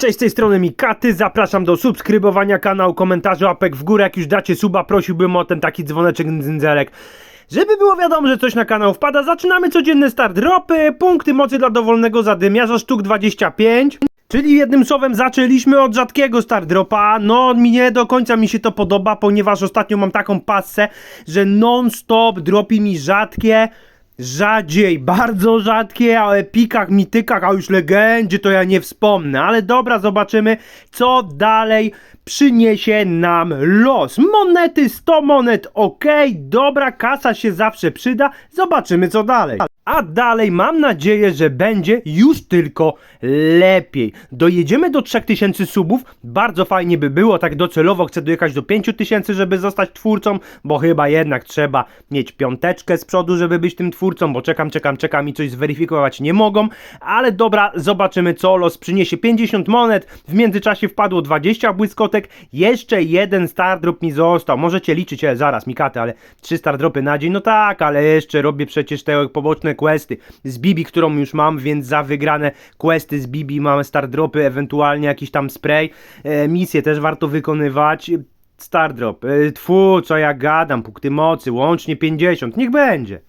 Cześć, z tej strony Mikaty, zapraszam do subskrybowania kanału, komentarzy, łapek w górę, jak już dacie suba, prosiłbym o ten taki dzwoneczek dzyndzerek. Żeby było wiadomo, że coś na kanał wpada, zaczynamy codzienny start dropy, punkty mocy dla dowolnego zadymiarza, sztuk 25. Czyli jednym słowem zaczęliśmy od rzadkiego start dropa. No, mi nie do końca mi się to podoba, ponieważ ostatnio mam taką passę, że non-stop dropi mi rzadkie, rzadziej, bardzo rzadkie, o epikach, mitykach, a już legendzie to ja nie wspomnę. Ale dobra, zobaczymy, co dalej przyniesie nam los. Monety, 100 monet, ok, dobra, kasa się zawsze przyda. Zobaczymy, co dalej. A dalej mam nadzieję, że będzie już tylko lepiej. Dojedziemy do 3000 subów. Bardzo fajnie by było, tak docelowo chcę dojechać do 5000, żeby zostać twórcą, bo chyba jednak trzeba mieć piąteczkę z przodu, żeby być tym twórcą, bo czekam, czekam, czekam i coś zweryfikować nie mogą. Ale dobra, zobaczymy co los przyniesie. 50 monet, w międzyczasie wpadło 20 błyskotek, jeszcze jeden star drop mi został. Możecie liczyć, e, zaraz, Mikaty, ale 3 star dropy na dzień, no tak, ale jeszcze robię przecież te poboczne questy z Bibi, którą już mam, więc za wygrane questy z Bibi mamy star dropy, ewentualnie jakiś tam spray. E, misje też warto wykonywać. Star drop, e, tfu, co ja gadam, punkty mocy, łącznie 50, niech będzie.